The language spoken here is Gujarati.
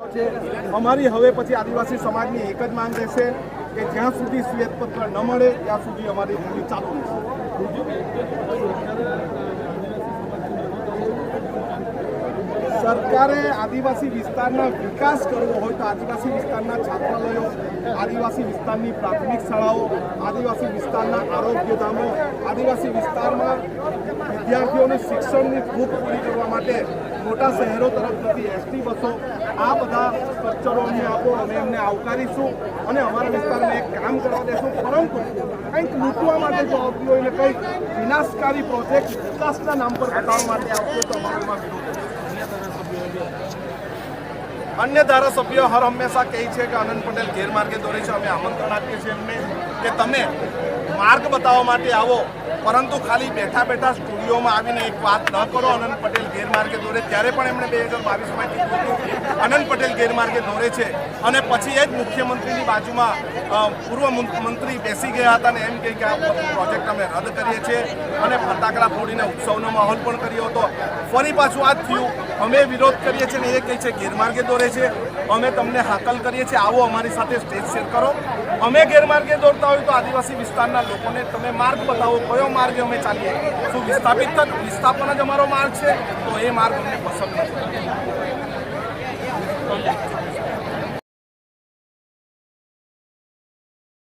અમારી હવે પછી આદિવાસી સમાજની એક જ માંગ રહેશે કે જ્યાં સુધી શ્વેતપત્ર ન મળે, ત્યાં સુધી અમારી રેલી ચાલુ રહેશે. સરકારે આદિવાસી વિસ્તારના વિકાસ કરવો હોય તો આદિવાસી વિસ્તારના છાત્રાલયો આદિવાસી વિસ્તારની પ્રાથમિક શાળાઓ, આદિવાસી વિસ્તારના આરોગ્ય ધામો, આદિવાસી વિસ્તારમાં વિદ્યાર્થીઓની શિક્ષણની ભૂખ પૂરી કરવા માટે મોટા શહેરો તરફ જતી એસટી બસો આ બધા સ્ટ્રક્ચરો અમને આપો અમે એમને આવકારીશું અને અમારા વિસ્તારને એક કામ કરવા દેશું પરંતુ કંઈક લૂંટવા માટે જો આવતી હોય ને કંઈક વિનાશકારી પ્રોજેક્ટ વિકાસના નામ પર બતાવવા માટે આવતો તો અમારામાં વિરોધ. અન્ય ધારાસભ્યો હર હંમેશા કહે છે કે આનંદ પટેલ ગેરમાર્ગે દોરે છે. અમે આમંત્રણ આપીએ છીએ એમને કે તમે માર્ગ બતાવવા માટે આવો. પરંતુ ખાલી બેઠા બેઠા સ્ટુડિયોમાં આવીને એક વાત ન કરો. આનંદ પટેલ ગેરમાર્ગે દોરે. ત્યારે પણ એમણે બે હજાર બાવીસમાં કીધું હતું આનંદ પટેલ ગેરમાર્ગે દોરે છે અને પછી એ જ મુખ્યમંત્રીની બાજુમાં પૂર્વ મંત્રી બેસી ગયા હતા અને એમ કહે કે આ પ્રોજેક્ટ અમે રદ કરીએ છીએ અને ફટાકડા ફોડીને ઉત્સવનો માહોલ પણ કર્યો હતો. ફરી પાછું આ થયું. અમે વિરોધ કરીએ છીએ ને એ કહે છે ગેરમાર્ગે દોરે છે. અમે તમને હાકલ કરીએ છીએ. આવો અમારી સાથે સ્ટેજ શેર કરો. અમે ગેરમાર્ગે દોરતા હોય તો આદિવાસી વિસ્તારના લોકોને તમે માર્ગ બતાવો. કયો માર્ગ અમે ચાલીએ? શું વિસ્થાપિત વિસ્થાપન જ અમારો માર્ગ છે? તો એ માર્ગ અમને પસંદ નથી.